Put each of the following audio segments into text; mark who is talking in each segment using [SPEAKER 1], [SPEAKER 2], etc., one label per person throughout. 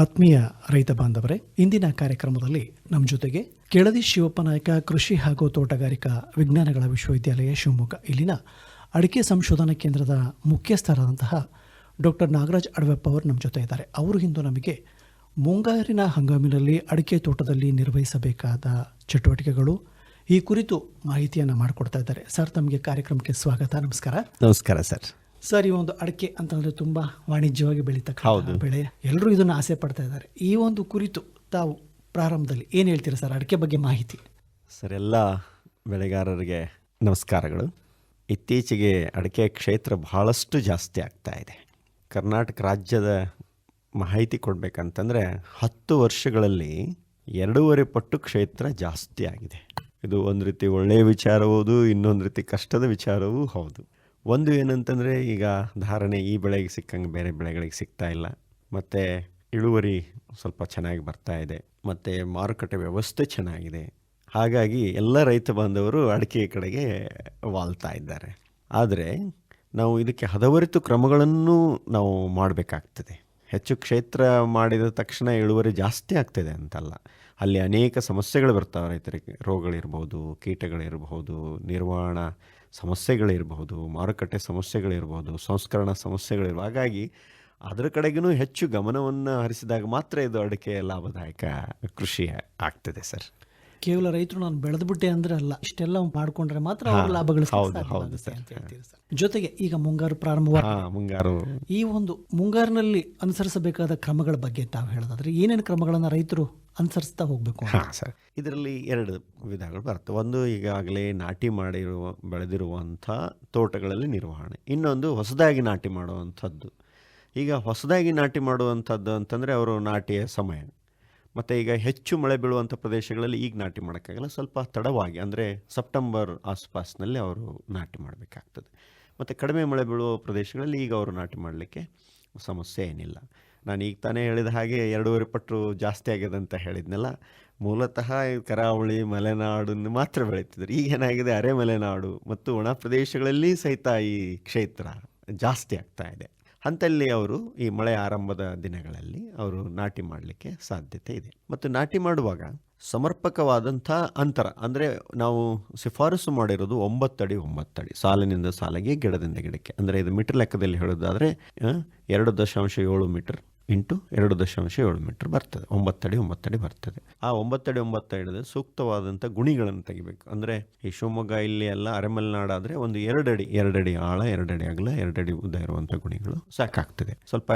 [SPEAKER 1] ಆತ್ಮೀಯ ರೈತ ಬಾಂಧವರೇ, ಇಂದಿನ ಕಾರ್ಯಕ್ರಮದಲ್ಲಿ ನಮ್ಮ ಜೊತೆಗೆ ಕೆಳದಿ ಶಿವಪ್ಪ ನಾಯಕ, ಕೃಷಿ ಹಾಗೂ ತೋಟಗಾರಿಕಾ ವಿಜ್ಞಾನಗಳ ವಿಶ್ವವಿದ್ಯಾಲಯ ಶಿವಮೊಗ್ಗ. ಇಲ್ಲಿನ ಅಡಿಕೆ ಸಂಶೋಧನಾ ಕೇಂದ್ರದ ಮುಖ್ಯಸ್ಥರಾದಂತಹ ಡಾಕ್ಟರ್ ನಾಗರಾಜ್ ಅಡವೆಪ್ಪ ಅವರು ನಮ್ಮ ಜೊತೆ ಇದ್ದಾರೆ. ಅವರು ಇಂದು ನಮಗೆ ಮುಂಗಾರಿನ ಹಂಗಾಮಿನಲ್ಲಿ ಅಡಿಕೆ ತೋಟದಲ್ಲಿ ನಿರ್ವಹಿಸಬೇಕಾದ ಚಟುವಟಿಕೆಗಳು, ಈ ಕುರಿತು ಮಾಹಿತಿಯನ್ನು ಮಾಡಿಕೊಡ್ತಾ ಇದ್ದಾರೆ. ಸರ್, ತಮಗೆ ಕಾರ್ಯಕ್ರಮಕ್ಕೆ ಸ್ವಾಗತ. ನಮಸ್ಕಾರ.
[SPEAKER 2] ನಮಸ್ಕಾರ ಸರ್.
[SPEAKER 1] ಸರ್ ಈ ಒಂದು ಅಡಿಕೆ ಅಂತಂದ್ರೆ ತುಂಬಾ ವಾಣಿಜ್ಯವಾಗಿ ಬೆಳೀತಕ್ಕ ಬೆಳೆ. ಎಲ್ಲರೂ ಇದನ್ನು ಆಸೆ ಪಡ್ತಾ ಇದ್ದಾರೆ. ಈ ಒಂದು ಕುರಿತು ತಾವು ಪ್ರಾರಂಭದಲ್ಲಿ ಏನು ಹೇಳ್ತೀರಾ ಸರ್? ಅಡಿಕೆ ಬಗ್ಗೆ ಮಾಹಿತಿ.
[SPEAKER 2] ಸರ್ ಎಲ್ಲ ಬೆಳೆಗಾರರಿಗೆ ನಮಸ್ಕಾರಗಳು. ಇತ್ತೀಚೆಗೆ ಅಡಿಕೆ ಕ್ಷೇತ್ರ ಬಹಳಷ್ಟು ಜಾಸ್ತಿ ಆಗ್ತಾ ಇದೆ. ಕರ್ನಾಟಕ ರಾಜ್ಯದ ಮಾಹಿತಿ ಕೊಡಬೇಕಂತಂದರೆ ಹತ್ತು ವರ್ಷಗಳಲ್ಲಿ ಎರಡೂವರೆ ಪಟ್ಟು ಕ್ಷೇತ್ರ ಜಾಸ್ತಿ ಆಗಿದೆ. ಇದು ಒಂದು ರೀತಿ ಒಳ್ಳೆಯ ವಿಚಾರವೂ ಇನ್ನೊಂದು ರೀತಿ ಕಷ್ಟದ ವಿಚಾರವೂ ಹೌದು. ಒಂದು ಏನಂತಂದರೆ, ಈಗ ಧಾರಣೆ ಈ ಬೆಳೆಗೆ ಸಿಕ್ಕಂಗೆ ಬೇರೆ ಬೆಳೆಗಳಿಗೆ ಸಿಗ್ತಾ ಇಲ್ಲ. ಮತ್ತು ಇಳುವರಿ ಸ್ವಲ್ಪ ಚೆನ್ನಾಗಿ ಬರ್ತಾ ಇದೆ. ಮತ್ತು ಮಾರುಕಟ್ಟೆ ವ್ಯವಸ್ಥೆ ಚೆನ್ನಾಗಿದೆ. ಹಾಗಾಗಿ ಎಲ್ಲ ರೈತ ಬಾಂಧವರು ಅಡಿಕೆ ಕಡೆಗೆ ವಾಲ್ತಾ ಇದ್ದಾರೆ. ಆದರೆ ನಾವು ಇದಕ್ಕೆ ಹದವರಿತು ಕ್ರಮಗಳನ್ನು ನಾವು ಮಾಡಬೇಕಾಗ್ತದೆ. ಹೆಚ್ಚು ಕ್ಷೇತ್ರ ಮಾಡಿದ ತಕ್ಷಣ ಇಳುವರಿ ಜಾಸ್ತಿ ಆಗ್ತದೆ ಅಂತಲ್ಲ. ಅಲ್ಲಿ ಅನೇಕ ಸಮಸ್ಯೆಗಳು ಬರ್ತಾವೆ ರೈತರಿಗೆ. ರೋಗಗಳಿರ್ಬೋದು ಕೀಟಗಳಿರಬಹುದು ನಿರ್ವಹಣಾ ಸಮಸ್ಯೆಗಳಿರಬಹುದು, ಮಾರುಕಟ್ಟೆ ಸಮಸ್ಯೆಗಳಿರ್ಬೋದು ಸಂಸ್ಕರಣಾ ಸಮಸ್ಯೆಗಳಿರ್ಬೋದು ಹಾಗಾಗಿ ಅದರ ಕಡೆಗೂ ಹೆಚ್ಚು ಗಮನವನ್ನು ಹರಿಸಿದಾಗ ಮಾತ್ರ ಇದು ಅಡಿಕೆ ಲಾಭದಾಯಕ ಕೃಷಿ ಆಗ್ತದೆ ಸರ್.
[SPEAKER 1] ಕೇವಲ ರೈತರು ನಾನು ಬೆಳೆದ್ಬಿಟ್ಟೆ ಅಂದ್ರೆ ಅಲ್ಲ ಇಷ್ಟೆಲ್ಲ ಮಾಡ್ಕೊಂಡ್ರೆ ಮಾತ್ರ ಅವ್ರ ಲಾಭಗಳು ಜೊತೆಗೆ ಈಗ ಮುಂಗಾರು ಪ್ರಾರಂಭವಾಗ
[SPEAKER 2] ಹಾಂ ಮುಂಗಾರು.
[SPEAKER 1] ಈ ಒಂದು ಮುಂಗಾರಿನಲ್ಲಿ ಅನುಸರಿಸಬೇಕಾದ ಕ್ರಮಗಳ ಬಗ್ಗೆ ತಾವು ಹೇಳೋದಾದ್ರೆ ಏನೇನು ಕ್ರಮಗಳನ್ನು ರೈತರು ಅನುಸರಿಸ್ತಾ ಹೋಗ್ಬೇಕು?
[SPEAKER 2] ಹಾಂ ಸರ್. ಇದರಲ್ಲಿ ಎರಡು ವಿಧಗಳು ಬರ್ತವೆ ಒಂದು ಈಗಾಗಲೇ ನಾಟಿ ಮಾಡಿರುವ ಬೆಳೆದಿರುವಂಥ ತೋಟಗಳಲ್ಲಿ ನಿರ್ವಹಣೆ. ಇನ್ನೊಂದು ಹೊಸದಾಗಿ ನಾಟಿ ಮಾಡುವಂಥದ್ದು. ಈಗ ಹೊಸದಾಗಿ ನಾಟಿ ಮಾಡುವಂಥದ್ದು ಅಂತಂದರೆ ಅವರು ನಾಟಿಯ ಸಮಯ. ಮತ್ತು ಈಗ ಹೆಚ್ಚು ಮಳೆ ಬೀಳುವಂಥ ಪ್ರದೇಶಗಳಲ್ಲಿ ಈಗ ನಾಟಿ ಮಾಡೋಕ್ಕಾಗಲ್ಲ, ಸ್ವಲ್ಪ ತಡವಾಗಿ, ಅಂದರೆ ಸೆಪ್ಟೆಂಬರ್ ಆಸ್ಪಾಸ್ನಲ್ಲಿ ಅವರು ನಾಟಿ ಮಾಡಬೇಕಾಗ್ತದೆ. ಮತ್ತು ಕಡಿಮೆ ಮಳೆ ಬೀಳುವ ಪ್ರದೇಶಗಳಲ್ಲಿ ಈಗ ಅವರು ನಾಟಿ ಮಾಡಲಿಕ್ಕೆ ಸಮಸ್ಯೆ ಏನಿಲ್ಲ. ನಾನು ಈಗ ತಾನೇ ಹೇಳಿದ ಹಾಗೆ ಎರಡೂವರೆ ಪಟ್ಟು ಜಾಸ್ತಿ ಆಗಿದೆ ಅಂತ ಹೇಳಿದ್ನಲ್ಲ, ಮೂಲತಃ ಕರಾವಳಿ ಮಲೆನಾಡನ್ನು ಮಾತ್ರ ಬೆಳೀತಿದ್ರು. ಈಗ ಏನಾಗಿದೆ, ಅರೆ ಮಲೆನಾಡು ಮತ್ತು ಒಣ ಪ್ರದೇಶಗಳಲ್ಲಿ ಸಹಿತ ಈ ಕ್ಷೇತ್ರ ಜಾಸ್ತಿ ಆಗ್ತಾ ಇದೆ. ಅಂಥಲ್ಲಿ ಅವರು ಈ ಮಳೆ ಆರಂಭದ ದಿನಗಳಲ್ಲಿ ಅವರು ನಾಟಿ ಮಾಡಲಿಕ್ಕೆ ಸಾಧ್ಯತೆ ಇದೆ. ಮತ್ತು ನಾಟಿ ಮಾಡುವಾಗ ಸಮರ್ಪಕವಾದಂಥ ಅಂತರ, ಅಂದರೆ ನಾವು ಶಿಫಾರಸು ಮಾಡಿರೋದು ಒಂಬತ್ತಡಿ ಒಂಬತ್ತಡಿ ಸಾಲಿನಿಂದ ಸಾಲಿಗೆ ಗಿಡದಿಂದ ಗಿಡಕ್ಕೆ. ಅಂದರೆ ಇದು ಮೀಟರ್ ಲೆಕ್ಕದಲ್ಲಿ ಹೇಳೋದಾದರೆ ಎರಡು ದಶಾಂಶ ಏಳು ಮೀಟರ್ ಇಂಟು ಎರಡು ದಶಾಂಶ ಏಳು ಮೀಟರ್ ಬರ್ತದೆ. ಒಂಬತ್ತಡಿ ಒಂಬತ್ತಡಿ ಬರ್ತದೆ. ಆ ಒಂಬತ್ತಡಿ ಒಂಬತ್ತಡಿದ ಸೂಕ್ತವಾದಂಥ ಗುಣಿಗಳನ್ನು ತೆಗಿಬೇಕು. ಅಂದರೆ ಈ ಶಿವಮೊಗ್ಗ ಇಲ್ಲಿ ಎಲ್ಲ ಅರೆಮಲೆನಾಡಾದರೆ ಒಂದು ಎರಡಡಿ ಎರಡಡಿ ಆಳ, ಎರಡಡಿ ಅಗಲ, ಎರಡಡಿ ಉದ್ದ ಇರುವಂಥ ಗುಣಿಗಳು ಸಾಕಾಗ್ತದೆ. ಸ್ವಲ್ಪ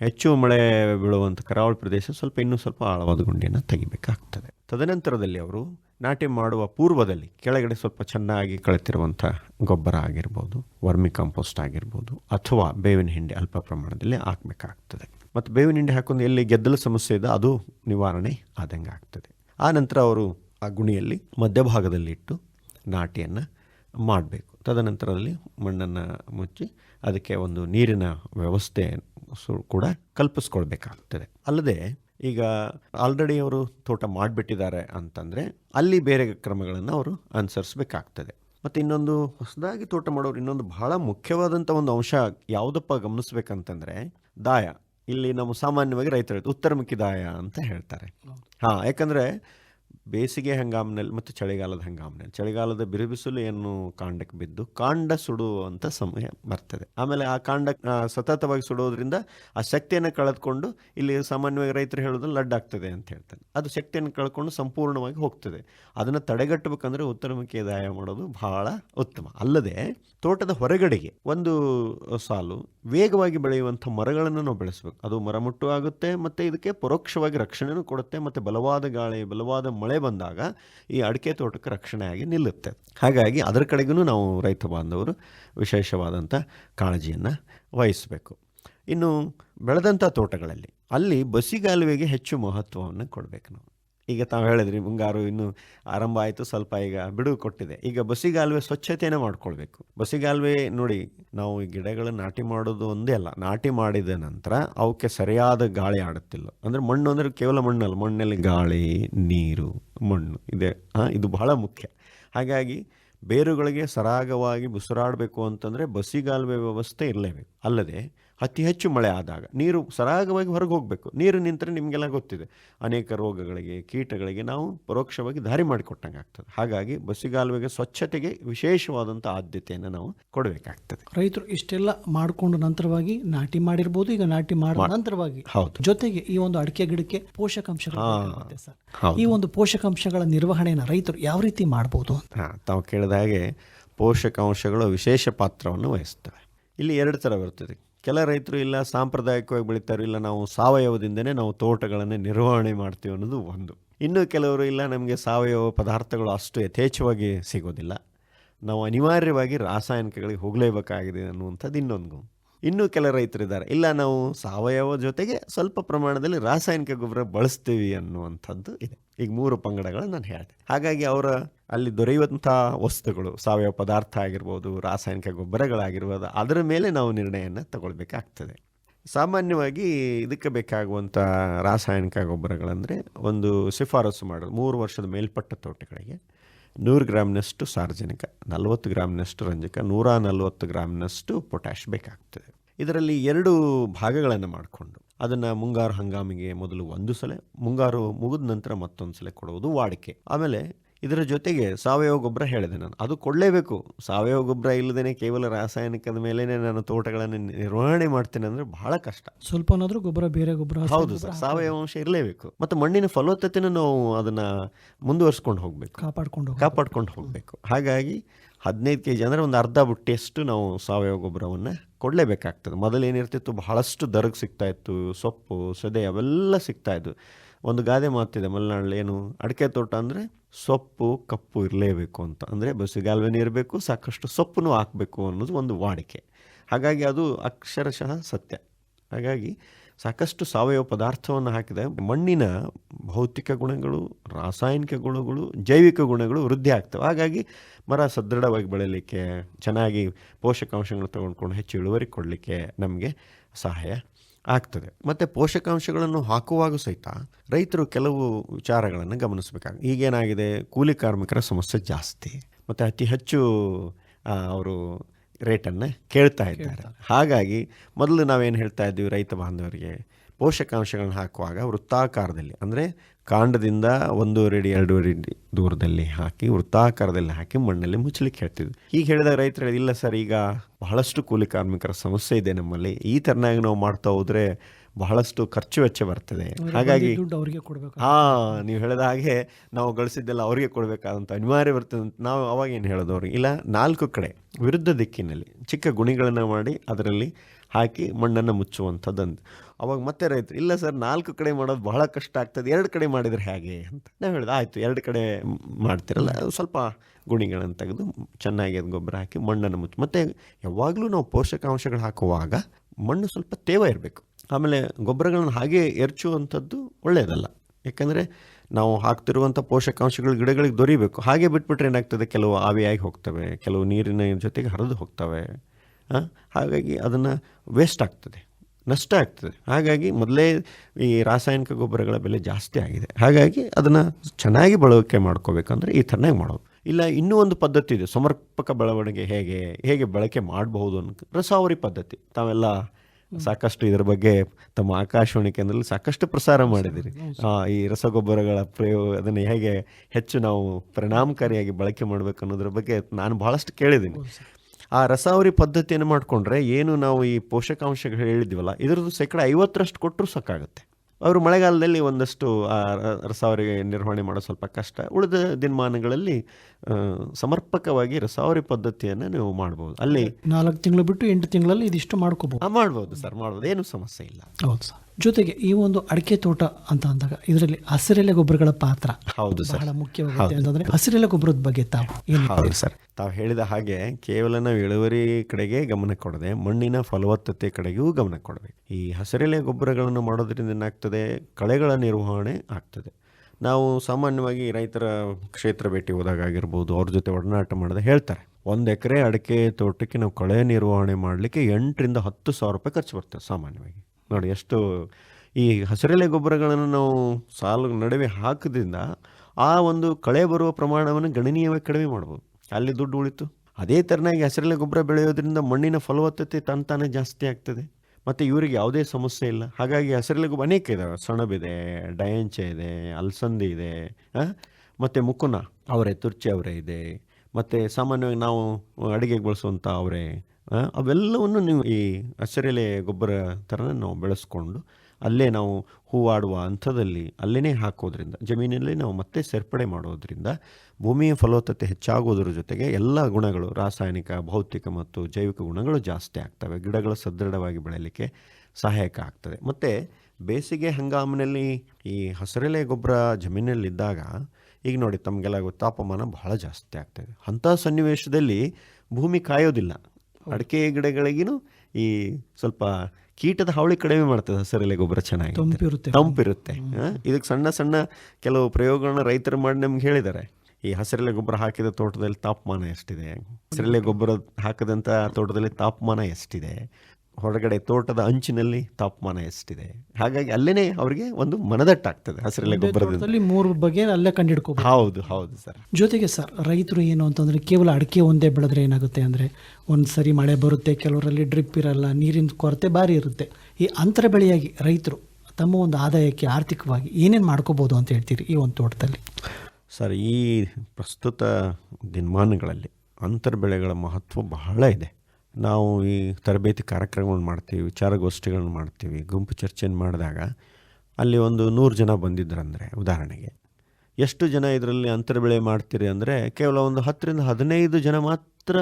[SPEAKER 2] ಹೆಚ್ಚು ಮಳೆ ಬೀಳುವಂಥ ಕರಾವಳಿ ಪ್ರದೇಶ ಸ್ವಲ್ಪ ಇನ್ನೂ ಸ್ವಲ್ಪ ಆಳವಾದ ಗುಂಡಿಯನ್ನು ತೆಗಿಬೇಕಾಗ್ತದೆ. ತದನಂತರದಲ್ಲಿ ಅವರು ನಾಟಿ ಮಾಡುವ ಪೂರ್ವದಲ್ಲಿ ಕೆಳಗಡೆ ಸ್ವಲ್ಪ ಚೆನ್ನಾಗಿ ಕಳೆತಿರುವಂಥ ಗೊಬ್ಬರ ಆಗಿರ್ಬೋದು, ವರ್ಮಿ ಕಾಂಪೋಸ್ಟ್ ಆಗಿರ್ಬೋದು, ಅಥವಾ ಬೇವಿನ ಹಿಂಡಿ ಅಲ್ಪ ಪ್ರಮಾಣದಲ್ಲಿ ಹಾಕಬೇಕಾಗ್ತದೆ. ಮತ್ತು ಬೇವಿನ ಹಿಂಡಿ ಹಾಕೊಂಡು ಎಲ್ಲಿ ಗೆದ್ದಲು ಸಮಸ್ಯೆ ಇದೆ, ಅದು ನಿವಾರಣೆ ಆದಂಗೆ ಆಗ್ತದೆ. ಆ ನಂತರ ಅವರು ಆ ಗುಣಿಯಲ್ಲಿ ಮಧ್ಯಭಾಗದಲ್ಲಿಟ್ಟು ನಾಟಿಯನ್ನು ಮಾಡಬೇಕು. ತದನಂತರದಲ್ಲಿ ಮಣ್ಣನ್ನು ಮುಚ್ಚಿ ಅದಕ್ಕೆ ಒಂದು ನೀರಿನ ವ್ಯವಸ್ಥೆ ಕೂಡ ಕಲ್ಪಿಸ್ಕೊಳ್ಬೇಕಾಗ್ತದೆ. ಅಲ್ಲದೆ ಈಗ ಆಲ್ರೆಡಿ ಅವರು ತೋಟ ಮಾಡಿಬಿಟ್ಟಿದ್ದಾರೆ ಅಂತಂದರೆ ಅಲ್ಲಿ ಬೇರೆ ಕ್ರಮಗಳನ್ನು ಅವರು ಅನುಸರಿಸಬೇಕಾಗ್ತದೆ. ಮತ್ತು ಇನ್ನೊಂದು ಹೊಸದಾಗಿ ತೋಟ ಮಾಡೋರು ಇನ್ನೊಂದು ಬಹಳ ಮುಖ್ಯವಾದಂಥ ಒಂದು ಅಂಶ ಯಾವುದಪ್ಪ ಗಮನಿಸ್ಬೇಕಂತಂದರೆ ದಾಯ. ಇಲ್ಲಿ ನಮ್ಮ ಸಾಮಾನ್ಯವಾಗಿ ರೈತರು ಉತ್ತರಮುಖಿ ದಾಯ ಅಂತ ಹೇಳ್ತಾರೆ. ಹಾಂ ಯಾಕಂದರೆ ಬೇಸಿಗೆ ಹಂಗಾಮಿನಲ್ಲಿ ಮತ್ತು ಚಳಿಗಾಲದ ಹಂಗಾಮಿನಲ್ಲಿ. ಚಳಿಗಾಲದ ಬಿರುಬಿಸಿಲು ಏನು ಕಾಂಡಕ್ಕೆ ಬಿದ್ದು ಕಾಂಡ ಸುಡುವಂಥ ಸಮಯ ಬರ್ತದೆ. ಆಮೇಲೆ ಆ ಕಾಂಡ ಸತತವಾಗಿ ಸುಡೋದ್ರಿಂದ ಆ ಶಕ್ತಿಯನ್ನು ಕಳೆದುಕೊಂಡು ಇಲ್ಲಿ ಸಾಮಾನ್ಯವಾಗಿ ರೈತರು ಹೇಳೋದು ಲಡ್ಡಾಗ್ತದೆ ಅಂತ ಹೇಳ್ತಾರೆ. ಅದು ಶಕ್ತಿಯನ್ನು ಕಳ್ಕೊಂಡು ಸಂಪೂರ್ಣವಾಗಿ ಹೋಗ್ತದೆ. ಅದನ್ನು ತಡೆಗಟ್ಟಬೇಕಂದ್ರೆ ಉತ್ತರಮುಖಿ ದಾಯ ಮಾಡೋದು ಬಹಳ ಉತ್ತಮ. ಅಲ್ಲದೆ ತೋಟದ ಹೊರಗಡೆಗೆ ಒಂದು ಸಾಲು ವೇಗವಾಗಿ ಬೆಳೆಯುವಂಥ ಮರಗಳನ್ನು ನಾವು ಬೆಳೆಸಬೇಕು. ಅದು ಮರಮುಟ್ಟು ಆಗುತ್ತೆ ಮತ್ತು ಇದಕ್ಕೆ ಪರೋಕ್ಷವಾಗಿ ರಕ್ಷಣೆಯೂ ಕೊಡುತ್ತೆ ಮತ್ತು ಬಲವಾದ ಗಾಳಿ, ಬಲವಾದ ಮಳೆ ಬಂದಾಗ ಈ ಅಡಿಕೆ ತೋಟಕ್ಕೆ ರಕ್ಷಣೆಯಾಗಿ ನಿಲ್ಲುತ್ತೆ. ಹಾಗಾಗಿ ಅದರ ಕಡೆಗೂ ನಾವು ರೈತ ಬಾಂಧವರು ವಿಶೇಷವಾದಂಥ ಕಾಳಜಿಯನ್ನು ವಹಿಸಬೇಕು. ಇನ್ನು ಬೆಳೆದಂಥ ತೋಟಗಳಲ್ಲಿ ಅಲ್ಲಿ ಬಸಿಗಾಲುವೆಗೆ ಹೆಚ್ಚು ಮಹತ್ವವನ್ನು ಕೊಡಬೇಕು ನಾವು. ಈಗ ತಾವು ಹೇಳಿದ್ರಿ ಮುಂಗಾರು ಇನ್ನು ಆರಂಭ ಆಯಿತು, ಸ್ವಲ್ಪ ಈಗ ಬಿಡುವು ಕೊಟ್ಟಿದೆ. ಈಗ ಬಸಿಗಾಲುವೆ ಸ್ವಚ್ಛತೆಯನ್ನು ಮಾಡ್ಕೊಳ್ಬೇಕು. ಬಸಿಗಾಲುವೆ ನೋಡಿ, ನಾವು ಈ ಗಿಡಗಳನ್ನು ನಾಟಿ ಮಾಡೋದು ಒಂದೇ ಅಲ್ಲ, ನಾಟಿ ಮಾಡಿದ ನಂತರ ಅವಕ್ಕೆ ಸರಿಯಾದ ಗಾಳಿ ಆಡುತ್ತಿಲ್ಲ. ಅಂದರೆ ಮಣ್ಣು ಅಂದರೆ ಕೇವಲ ಮಣ್ಣಲ್ಲ, ಮಣ್ಣಲ್ಲಿ ಗಾಳಿ, ನೀರು, ಮಣ್ಣು ಇದೆ. ಹಾಂ ಇದು ಬಹಳ ಮುಖ್ಯ. ಹಾಗಾಗಿ ಬೇರುಗಳಿಗೆ ಸರಾಗವಾಗಿ ಬುಸುರಾಡಬೇಕು ಅಂತಂದರೆ ಬಸಿಗಾಲುವೆ ವ್ಯವಸ್ಥೆ ಇರಲೇಬೇಕು. ಅಲ್ಲದೆ ಅತಿ ಹೆಚ್ಚು ಮಳೆ ಆದಾಗ ನೀರು ಸರಾಗವಾಗಿ ಹೊರಗೆ ಹೋಗಬೇಕು. ನೀರು ನಿಂತರೆ ನಿಮಗೆಲ್ಲ ಗೊತ್ತಿದೆ. ಅನೇಕ ರೋಗಗಳಿಗೆ ಕೀಟಗಳಿಗೆ ನಾವು ಪರೋಕ್ಷವಾಗಿ ದಾರಿ ಮಾಡಿಕೊಟ್ಟಂಗೆ ಆಗ್ತದೆ. ಹಾಗಾಗಿ ಬಸಿಗಾಲುವೆಗೆ ಸ್ವಚ್ಛತೆಗೆ ವಿಶೇಷವಾದಂಥ ಆದ್ಯತೆಯನ್ನು ನಾವು ಕೊಡಬೇಕಾಗ್ತದೆ.
[SPEAKER 1] ರೈತರು ಇಷ್ಟೆಲ್ಲ ಮಾಡಿಕೊಂಡು ನಂತರವಾಗಿ ನಾಟಿ ಮಾಡಿರ್ಬೋದು ಈಗ ನಾಟಿ ಮಾಡಿದ ನಂತರವಾಗಿ
[SPEAKER 2] ಹೌದು.
[SPEAKER 1] ಜೊತೆಗೆ ಈ ಒಂದು ಅಡಿಕೆ ಗಿಡಕ್ಕೆ ಪೋಷಕಾಂಶಗಳು ಈ ಒಂದು ಪೋಷಕಾಂಶಗಳ ನಿರ್ವಹಣೆಯನ್ನು ರೈತರು ಯಾವ ರೀತಿ ಮಾಡ್ಬೋದು ಅಂತ?
[SPEAKER 2] ತಾವು ಕೇಳಿದ ಹಾಗೆ ಪೋಷಕಾಂಶಗಳು ವಿಶೇಷ ಪಾತ್ರವನ್ನು ವಹಿಸ್ತವೆ. ಇಲ್ಲಿ ಎರಡು ಥರ ಬರ್ತದೆ. ಕೆಲ ರೈತರು ಇಲ್ಲ, ಸಾಂಪ್ರದಾಯಿಕವಾಗಿ ಬೆಳೀತಾರೆ ಇಲ್ಲ, ನಾವು ಸಾವಯವದಿಂದನೇ ನಾವು ತೋಟಗಳನ್ನು ನಿರ್ವಹಣೆ ಮಾಡ್ತೀವಿ ಅನ್ನೋದು ಒಂದು ಇನ್ನು ಕೆಲವರು ಇಲ್ಲ, ನಮಗೆ ಸಾವಯವ ಪದಾರ್ಥಗಳು ಅಷ್ಟು ಯಥೇಚ್ಛವಾಗಿ ಸಿಗೋದಿಲ್ಲ ನಾವು ಅನಿವಾರ್ಯವಾಗಿ ರಾಸಾಯನಿಕಗಳಿಗೆ ಹೋಗಲೇಬೇಕಾಗಿದೆ ಅನ್ನುವಂಥದ್ದು ಇನ್ನೊಂದು. ಇನ್ನೂ ಕೆಲ ರೈತರಿದ್ದಾರೆ. ಇಲ್ಲ, ನಾವು ಸಾವಯವ ಜೊತೆಗೆ ಸ್ವಲ್ಪ ಪ್ರಮಾಣದಲ್ಲಿ ರಾಸಾಯನಿಕ ಗೊಬ್ಬರ ಬಳಸ್ತೀವಿ ಅನ್ನುವಂಥದ್ದು ಇದೆ. ಈಗ ಮೂರು ಪಂಗಡಗಳನ್ನು ನಾನು ಹೇಳಿದೆ. ಹಾಗಾಗಿ ಅವರ ಅಲ್ಲಿ ದೊರೆಯುವಂಥ ವಸ್ತುಗಳು, ಸಾವಯವ ಪದಾರ್ಥ ಆಗಿರ್ಬೋದು, ರಾಸಾಯನಿಕ ಗೊಬ್ಬರಗಳಾಗಿರ್ಬೋದು, ಅದರ ಮೇಲೆ ನಾವು ನಿರ್ಣಯವನ್ನು ತಗೊಳ್ಬೇಕಾಗ್ತದೆ. ಸಾಮಾನ್ಯವಾಗಿ ಇದಕ್ಕೆ ಬೇಕಾಗುವಂಥ ರಾಸಾಯನಿಕ ಗೊಬ್ಬರಗಳಂದರೆ ಒಂದು ಶಿಫಾರಸು ಮಾಡೋದು, ಮೂರು ವರ್ಷದ ಮೇಲ್ಪಟ್ಟ ತೋಟಗಳಿಗೆ ನೂರು ಗ್ರಾಮ್ನಷ್ಟು ಸಾರ್ವಜನಿಕ, ನಲವತ್ತು ಗ್ರಾಮ್ನಷ್ಟು ರಂಜಕ, ನೂರ ನಲವತ್ತು ಗ್ರಾಮ್ನಷ್ಟು ಪೊಟ್ಯಾಶ್ ಬೇಕಾಗ್ತದೆ. ಇದರಲ್ಲಿ ಎರಡು ಭಾಗಗಳನ್ನು ಮಾಡಿಕೊಂಡು ಅದನ್ನು ಮುಂಗಾರು ಹಂಗಾಮಿಗೆ ಮೊದಲು ಒಂದು ಸಲ ಮುಂಗಾರು ಮುಗಿದ ನಂತರ ಮತ್ತೊಂದು ಸಲ ಕೊಡುವುದು ವಾಡಿಕೆ. ಆಮೇಲೆ ಇದರ ಜೊತೆಗೆ ಸಾವಯವ ಗೊಬ್ಬರ ಹೇಳಿದೆ ನಾನು. ಅದು ಕೊಡಲೇಬೇಕು. ಸಾವಯವ ಗೊಬ್ಬರ ಇಲ್ಲದೇ ಕೇವಲ ರಾಸಾಯನಿಕದ ಮೇಲೇ ನಾನು ತೋಟಗಳನ್ನು ನಿರ್ವಹಣೆ ಮಾಡ್ತೇನೆ ಅಂದರೆ ಬಹಳ ಕಷ್ಟ.
[SPEAKER 1] ಸ್ವಲ್ಪ ಗೊಬ್ಬರ ಬೇರೆ ಗೊಬ್ಬರ
[SPEAKER 2] ಹೌದು ಸರ್. ಸಾವಯವ ಅಂಶ ಇರಲೇಬೇಕು. ಮತ್ತು ಮಣ್ಣಿನ ಫಲವತ್ತತೆನ ನಾವು ಅದನ್ನು ಮುಂದುವರಿಸ್ಕೊಂಡು ಹೋಗಬೇಕು.
[SPEAKER 1] ಕಾಪಾಡ್ಕೊಂಡು.
[SPEAKER 2] ಕಾಪಾಡ್ಕೊಂಡು ಹೋಗಬೇಕು. ಹಾಗಾಗಿ ಹದಿನೈದು ಕೆ ಜಿ ಅಂದರೆ ಒಂದು ಅರ್ಧ ಬುಟ್ಟಿಯಷ್ಟು ನಾವು ಸಾವಯವ ಗೊಬ್ಬರವನ್ನು ಕೊಡಲೇಬೇಕಾಗ್ತದೆ. ಮೊದಲು ಏನಿರ್ತಿತ್ತು ಬಹಳಷ್ಟು ದರಕ್ಕೆ ಸಿಗ್ತಾ ಇತ್ತು, ಸೊಪ್ಪು, ಸದೆ ಅವೆಲ್ಲ ಸಿಗ್ತಾ ಇದ್ವು. ಒಂದು ಗಾದೆ ಮಾತಿದೆ ಮಲೆನಾಡಲ್ಲಿ ಏನು, ಅಡಿಕೆ ತೋಟ ಅಂದರೆ ಸೊಪ್ಪು, ಕಪ್ಪು ಇರಲೇಬೇಕು ಅಂತ. ಅಂದರೆ ಬಸಿಗಾಲ್ವೇನೇ ಇರಬೇಕು, ಸಾಕಷ್ಟು ಸೊಪ್ಪನ್ನು ಹಾಕಬೇಕು ಅನ್ನೋದು ಒಂದು ವಾಡಿಕೆ. ಹಾಗಾಗಿ ಅದು ಅಕ್ಷರಶಃ ಸತ್ಯ. ಹಾಗಾಗಿ ಸಾಕಷ್ಟು ಸಾವಯವ ಪದಾರ್ಥವನ್ನು ಹಾಕಿದೆ. ಮಣ್ಣಿನ ಭೌತಿಕ ಗುಣಗಳು, ರಾಸಾಯನಿಕ ಗುಣಗಳು, ಜೈವಿಕ ಗುಣಗಳು ವೃದ್ಧಿ ಆಗ್ತವೆ. ಹಾಗಾಗಿ ಮರ ಸದೃಢವಾಗಿ ಬೆಳೀಲಿಕ್ಕೆ ಚೆನ್ನಾಗಿ ಪೋಷಕಾಂಶಗಳು ತಗೊಂಡ್ಕೊಂಡು ಹೆಚ್ಚು ಇಳುವರಿ ಕೊಡಲಿಕ್ಕೆ ನಮಗೆ ಸಹಾಯ ಆಗ್ತದೆ. ಮತ್ತು ಪೋಷಕಾಂಶಗಳನ್ನು ಹಾಕುವಾಗ ಸಹಿತ ರೈತರು ಕೆಲವು ವಿಚಾರಗಳನ್ನು ಗಮನಿಸಬೇಕಾಗ ಈಗೇನಾಗಿದೆ? ಕೂಲಿ ಕಾರ್ಮಿಕರ ಸಮಸ್ಯೆ ಜಾಸ್ತಿ. ಮತ್ತು ಅತಿ ಹೆಚ್ಚು ಅವರು ರೇಟನ್ನು ಕೇಳ್ತಾ ಇದ್ದಾರೆ. ಹಾಗಾಗಿ ಮೊದಲು ನಾವೇನು ಹೇಳ್ತಾ ಇದ್ದೀವಿ ರೈತ ಬಾಂಧವರಿಗೆ ಪೋಷಕಾಂಶಗಳನ್ನು ಹಾಕುವಾಗ ವೃತ್ತಾಕಾರದಲ್ಲಿ ಅಂದರೆ ಕಾಂಡದಿಂದ ಒಂದೂವರೆ ಅಡಿ ಎರಡೂವರೆ ಅಡಿ ದೂರದಲ್ಲಿ ಹಾಕಿ ವೃತ್ತಾಕಾರದಲ್ಲಿ ಹಾಕಿ ಮಣ್ಣಲ್ಲಿ ಮುಚ್ಚಲಿಕ್ಕೆ ಹೇಳ್ತಿದ್ವಿ. ಈಗ ಹೇಳಿದ ರೈತರು ಇಲ್ಲ ಸರ್ ಈಗ ಬಹಳಷ್ಟು ಕೂಲಿ ಕಾರ್ಮಿಕರ ಸಮಸ್ಯೆ ಇದೆ ನಮ್ಮಲ್ಲಿ. ಈ ಥರನಾಗಿ ನಾವು ಮಾಡ್ತಾ ಹೋದರೆ ಬಹಳಷ್ಟು ಖರ್ಚು ವೆಚ್ಚ ಬರ್ತದೆ. ಹಾಗಾಗಿ
[SPEAKER 1] ಅವರಿಗೆ ಕೊಡಬೇಕು
[SPEAKER 2] ಹಾ ನೀವು ಹೇಳಿದ ಹಾಗೆ ನಾವು ಗಳಿಸಿದ್ದೆಲ್ಲ ಅವರಿಗೆ ಕೊಡಬೇಕಾದಂಥ ಅನಿವಾರ್ಯ ಬರ್ತದೆ ಅಂತ ನಾವು ಅವಾಗ ಏನು ಹೇಳೋದು ಅವ್ರಿಗೆ? ಇಲ್ಲ ನಾಲ್ಕು ಕಡೆ ವಿರುದ್ಧ ದಿಕ್ಕಿನಲ್ಲಿ ಚಿಕ್ಕ ಗುಣಿಗಳನ್ನು ಮಾಡಿ ಅದರಲ್ಲಿ ಹಾಕಿ ಮಣ್ಣನ್ನು ಮುಚ್ಚುವಂಥದ್ದಂದು. ಅವಾಗ ಮತ್ತೆ ರೈತರು ಇಲ್ಲ ಸರ್ ನಾಲ್ಕು ಕಡೆ ಮಾಡೋದು ಬಹಳ ಕಷ್ಟ ಆಗ್ತದೆ ಎರಡು ಕಡೆ ಮಾಡಿದರೆ ಹೇಗೆ ಅಂತ. ನಾವು ಹೇಳಿದ ಆಯಿತು ಎರಡು ಕಡೆ ಮಾಡ್ತಿರಲ್ಲ ಅದು ಸ್ವಲ್ಪ ಗುಣಿಗಳನ್ನು ತೆಗೆದು ಚೆನ್ನಾಗಿ ಅದು ಗೊಬ್ಬರ ಹಾಕಿ ಮಣ್ಣನ್ನು ಮುಚ್ಚಿ. ಮತ್ತು ಯಾವಾಗಲೂ ನಾವು ಪೋಷಕಾಂಶಗಳು ಹಾಕುವಾಗ ಮಣ್ಣು ಸ್ವಲ್ಪ ತೇವ ಇರಬೇಕು. ಆಮೇಲೆ ಗೊಬ್ಬರಗಳನ್ನು ಹಾಗೆ ಎರಚುವಂಥದ್ದು ಒಳ್ಳೆಯದಲ್ಲ ಯಾಕಂದರೆ ನಾವು ಹಾಕ್ತಿರುವಂಥ ಪೋಷಕಾಂಶಗಳು ಗಿಡಗಳಿಗೆ ದೊರಿಬೇಕು. ಹಾಗೆ ಬಿಟ್ಬಿಟ್ರೆ ಏನಾಗ್ತದೆ? ಕೆಲವು ಆವಿಯಾಗಿ ಹೋಗ್ತವೆ, ಕೆಲವು ನೀರಿನ ಜೊತೆಗೆ ಹರಿದು ಹೋಗ್ತವೆ ಹಾಗಾಗಿ ಅದನ್ನು ವೇಸ್ಟ್ ಆಗ್ತದೆ, ನಷ್ಟ ಆಗ್ತದೆ. ಹಾಗಾಗಿ ಮೊದಲೇ ಈ ರಾಸಾಯನಿಕ ಗೊಬ್ಬರಗಳ ಬೆಲೆ ಜಾಸ್ತಿ ಆಗಿದೆ. ಹಾಗಾಗಿ ಅದನ್ನು ಚೆನ್ನಾಗಿ ಬಳಕೆ ಮಾಡ್ಕೋಬೇಕಂದ್ರೆ ಈ ಥರನಾಗಿ ಮಾಡೋದು. ಇಲ್ಲ, ಇನ್ನೂ ಒಂದು ಪದ್ಧತಿ ಇದೆ. ಸಮರ್ಪಕ ಬೆಳವಣಿಗೆ ಹೇಗೆ ಹೇಗೆ ಬಳಕೆ ಮಾಡಬಹುದು ಅನ್ನೋ ರಸಾವರಿ ಪದ್ಧತಿ. ತಾವೆಲ್ಲ ಸಾಕಷ್ಟು ಇದರ ಬಗ್ಗೆ ತಮ್ಮ ಆಕಾಶವಾಣಿ ಕೇಂದ್ರದಲ್ಲಿ ಸಾಕಷ್ಟು ಪ್ರಸಾರ ಮಾಡಿದಿರಿ. ಆ, ಈ ರಸಗೊಬ್ಬರಗಳ ಪ್ರಯೋಗ ಅದನ್ನು ಹೇಗೆ ಹೆಚ್ಚು ನಾವು ಪರಿಣಾಮಕಾರಿಯಾಗಿ ಬಳಕೆ ಮಾಡಬೇಕು ಅನ್ನೋದ್ರ ಬಗ್ಗೆ ನಾನು ಬಹಳಷ್ಟು ಕೇಳಿದ್ದೀನಿ ಆ ರಸಾವರಿ ಪದ್ಧತಿಯನ್ನು ಮಾಡಿಕೊಂಡ್ರೆ ಏನು ನಾವು ಈ ಪೋಷಕಾಂಶಗಳು ಹೇಳಿದ್ವಲ್ಲ ಇದರದ್ದು ಶೇಕಡ ಐವತ್ತರಷ್ಟು ಕೊಟ್ಟರು ಸಾಕಾಗುತ್ತೆ. ಅವರು ಮಳೆಗಾಲದಲ್ಲಿ ಒಂದಷ್ಟು ರಸಾವರಿ ನಿರ್ವಹಣೆ ಮಾಡೋದು ಸ್ವಲ್ಪ ಕಷ್ಟ. ಉಳಿದ ದಿನಮಾನಗಳಲ್ಲಿ ಸಮರ್ಪಕವಾಗಿ ರಸಾವರಿ ಪದ್ಧತಿಯನ್ನು ನೀವು ಮಾಡ್ಬೋದು. ಅಲ್ಲಿ
[SPEAKER 1] ನಾಲ್ಕು ತಿಂಗಳು ಬಿಟ್ಟು ಎಂಟು ತಿಂಗಳಲ್ಲಿ ಇದಿಷ್ಟು ಮಾಡ್ಕೋಬಹುದು
[SPEAKER 2] ಮಾಡ್ಬೋದು ಸರ್ ಮಾಡ್ಬೋದು. ಏನು ಸಮಸ್ಯೆ ಇಲ್ಲ.
[SPEAKER 1] ಹೌದು ಸರ್. ಜೊತೆಗೆ ಈ ಒಂದು ಅಡಿಕೆ ತೋಟ ಅಂತ ಅಂದಾಗ ಇದರಲ್ಲಿ ಹಸಿರೆಲೆ ಗೊಬ್ಬರಗಳ ಪಾತ್ರ
[SPEAKER 2] ಹೌದು
[SPEAKER 1] ಬಹಳ ಮುಖ್ಯವಾಗುತ್ತೆ ಅಂತಂದ್ರೆ ಹಸಿರೆಲೆ ಗೊಬ್ಬರದ ಬಗ್ಗೆ ತಾವು ಏನು
[SPEAKER 2] ಹೌದು ಸರ್. ತಾವು ಹೇಳಿದ ಹಾಗೆ ಕೇವಲ ನಾವು ಇಳುವರಿ ಕಡೆಗೆ ಗಮನ ಕೊಡದೆ ಮಣ್ಣಿನ ಫಲವತ್ತತೆ ಕಡೆಗೂ ಗಮನ ಕೊಡಬೇಕು. ಈ ಹಸಿರೆಲೆ ಗೊಬ್ಬರಗಳನ್ನು ಮಾಡೋದ್ರಿಂದ ಏನಾಗ್ತದೆ? ಕಳೆಗಳ ನಿರ್ವಹಣೆ ಆಗ್ತದೆ. ನಾವು ಸಾಮಾನ್ಯವಾಗಿ ರೈತರ ಕ್ಷೇತ್ರ ಭೇಟಿ ಹೋದಾಗ ಆಗಿರ್ಬೋದು ಅವ್ರ ಜೊತೆ ಒಡನಾಟ ಮಾಡಿದ ಹೇಳ್ತಾರೆ. ಒಂದು ಎಕರೆ ಅಡಿಕೆ ತೋಟಕ್ಕೆ ನಾವು ಕಳೆ ನಿರ್ವಹಣೆ ಮಾಡಲಿಕ್ಕೆ ಎಂಟರಿಂದ ಹತ್ತು ಸಾವಿರ ರೂಪಾಯಿ ಖರ್ಚು ಬರ್ತೇವೆ ಸಾಮಾನ್ಯವಾಗಿ. ನೋಡಿ, ಎಷ್ಟು ಈ ಹಸಿರೆಲೆ ಗೊಬ್ಬರಗಳನ್ನು ನಾವು ಸಾಲು ನಡುವೆ ಹಾಕೋದ್ರಿಂದ ಆ ಒಂದು ಕಳೆ ಬರುವ ಪ್ರಮಾಣವನ್ನು ಗಣನೀಯವಾಗಿ ಕಡಿಮೆ ಮಾಡ್ಬೋದು. ಅಲ್ಲಿ ದುಡ್ಡು ಉಳಿತು. ಅದೇ ಥರನಾಗಿ ಹಸಿರೆಲೆ ಗೊಬ್ಬರ ಬೆಳೆಯೋದ್ರಿಂದ ಮಣ್ಣಿನ ಫಲವತ್ತತೆ ತಂತಾನೆ ಜಾಸ್ತಿ ಆಗ್ತದೆ. ಮತ್ತು ಇವರಿಗೆ ಯಾವುದೇ ಸಮಸ್ಯೆ ಇಲ್ಲ. ಹಾಗಾಗಿ ಹಸಿರೆಲೆ ಗೊಬ್ಬರ ಅನೇಕ ಇದಾವೆ. ಸಣಬಿದೆ, ಡಯಂಚೆ ಇದೆ, ಅಲಸಂದಿ ಇದೆ ಮತ್ತು ಮುಕುನ ಅವರೇ, ತುರ್ಚಿ ಅವರೇ ಇದೆ. ಮತ್ತು ಸಾಮಾನ್ಯವಾಗಿ ನಾವು ಅಡುಗೆಗೆ ಬಳಸುವಂಥ ಅವರೇ ಅವೆಲ್ಲವನ್ನು ನೀವು ಈ ಹಸಿರೆಲೆ ಗೊಬ್ಬರ ಥರನೇ ನಾವು ಬೆಳೆಸ್ಕೊಂಡು ಅಲ್ಲೇ ನಾವು ಹೂವಾಡುವ ಹಂತದಲ್ಲಿ ಅಲ್ಲೇ ಹಾಕೋದ್ರಿಂದ, ಜಮೀನಲ್ಲಿ ನಾವು ಮತ್ತೆ ಸೇರ್ಪಡೆ ಮಾಡೋದ್ರಿಂದ ಭೂಮಿಯ ಫಲವತ್ತತೆ ಹೆಚ್ಚಾಗೋದ್ರ ಜೊತೆಗೆ ಎಲ್ಲ ಗುಣಗಳು, ರಾಸಾಯನಿಕ, ಭೌತಿಕ ಮತ್ತು ಜೈವಿಕ ಗುಣಗಳು ಜಾಸ್ತಿ ಆಗ್ತವೆ. ಗಿಡಗಳು ಸದೃಢವಾಗಿ ಬೆಳೆಯಲಿಕ್ಕೆ ಸಹಾಯಕ ಆಗ್ತದೆ. ಮತ್ತು ಬೇಸಿಗೆ ಹಂಗಾಮಿನಲ್ಲಿ ಈ ಹಸಿರೆಲೆ ಗೊಬ್ಬರ ಜಮೀನಲ್ಲಿದ್ದಾಗ, ಈಗ ನೋಡಿ ತಮಗೆಲ್ಲ ತಾಪಮಾನ ಬಹಳ ಜಾಸ್ತಿ ಆಗ್ತದೆ ಅಂಥ ಸನ್ನಿವೇಶದಲ್ಲಿ ಭೂಮಿ ಕಾಯೋದಿಲ್ಲ. ಅಡಿಕೆ ಗಿಡಗಳಿಗೂ ಈ ಸ್ವಲ್ಪ ಕೀಟದ ಹಾವಳಿ ಕಡಿಮೆ ಮಾಡ್ತದೆ ಹಸಿರೆಲೆ ಗೊಬ್ಬರ ಚೆನ್ನಾಗಿ
[SPEAKER 1] ತಂಪಿರುತ್ತೆ.
[SPEAKER 2] ತಂಪಿರುತ್ತೆ. ಇದಕ್ಕೆ ಸಣ್ಣ ಸಣ್ಣ ಕೆಲವು ಪ್ರಯೋಗಗಳನ್ನ ರೈತರು ಮಾಡಿ ನಮ್ಗೆ ಹೇಳಿದ್ದಾರೆ. ಈ ಹಸಿರೆಲೆ ಗೊಬ್ಬರ ಹಾಕಿದ ತೋಟದಲ್ಲಿ ತಾಪಮಾನ ಎಷ್ಟಿದೆ? ಹಸಿರೆಲೆ ಗೊಬ್ಬರ ಹಾಕದಂಥ ತೋಟದಲ್ಲಿ ತಾಪಮಾನ ಎಷ್ಟಿದೆ? ಹೊರಗಡೆ ತೋಟದ ಅಂಚಿನಲ್ಲಿ ತಾಪಮಾನ ಎಷ್ಟಿದೆ? ಹಾಗಾಗಿ ಅಲ್ಲೇ ಅವರಿಗೆ ಒಂದು ಮನದಟ್ಟಾಗ್ತದೆ ಹಸಿರೆಲೆ
[SPEAKER 1] ಗೊಬ್ಬರದಲ್ಲಿ ಮೂರು ಬಗೆ ಅಲ್ಲೇ ಕಂಡಿಡ್ಕೋಬಹುದು
[SPEAKER 2] ಹೌದು ಹೌದು ಸರ್.
[SPEAKER 1] ಜೊತೆಗೆ ಸರ್ ರೈತರು ಏನು ಅಂತಂದ್ರೆ ಕೇವಲ ಅಡಿಕೆ ಒಂದೇ ಬೆಳೆದ್ರೆ ಏನಾಗುತ್ತೆ ಅಂದರೆ ಒಂದು ಸರಿ ಮಳೆ ಬರುತ್ತೆ ಕೆಲವರಲ್ಲಿ ಡ್ರಿಪ್ ಇರಲ್ಲ ನೀರಿನ ಕೊರತೆ ಭಾರಿ ಇರುತ್ತೆ. ಈ ಅಂತರ ಬೆಳೆಯಾಗಿ ರೈತರು ತಮ್ಮ ಒಂದು ಆದಾಯಕ್ಕೆ ಆರ್ಥಿಕವಾಗಿ ಏನೇನು ಮಾಡ್ಕೋಬೋದು ಅಂತ ಹೇಳ್ತೀರಿ ಈ ಒಂದು ತೋಟದಲ್ಲಿ?
[SPEAKER 2] ಸರ್ ಈ ಪ್ರಸ್ತುತ ದಿನಮಾನಗಳಲ್ಲಿ ಅಂತರ್ ಬೆಳೆಗಳ ಮಹತ್ವ ಬಹಳ ಇದೆ. ನಾವು ಈ ತರಬೇತಿ ಕಾರ್ಯಕ್ರಮಗಳನ್ನು ಮಾಡ್ತೀವಿ ವಿಚಾರಗೋಷ್ಠಿಗಳನ್ನು ಮಾಡ್ತೀವಿ, ಗುಂಪು ಚರ್ಚೆಯನ್ನು ಮಾಡಿದಾಗ ಅಲ್ಲಿ ಒಂದು ನೂರು ಜನ ಬಂದಿದ್ದರಂದರೆ ಉದಾಹರಣೆಗೆ. ಎಷ್ಟು ಜನ ಇದರಲ್ಲಿ ಅಂತರ್ಬೆಳೆ ಮಾಡ್ತೀರಿ ಅಂದರೆ ಕೇವಲ ಒಂದು ಹತ್ತರಿಂದ ಹದಿನೈದು ಜನ ಮಾತ್ರ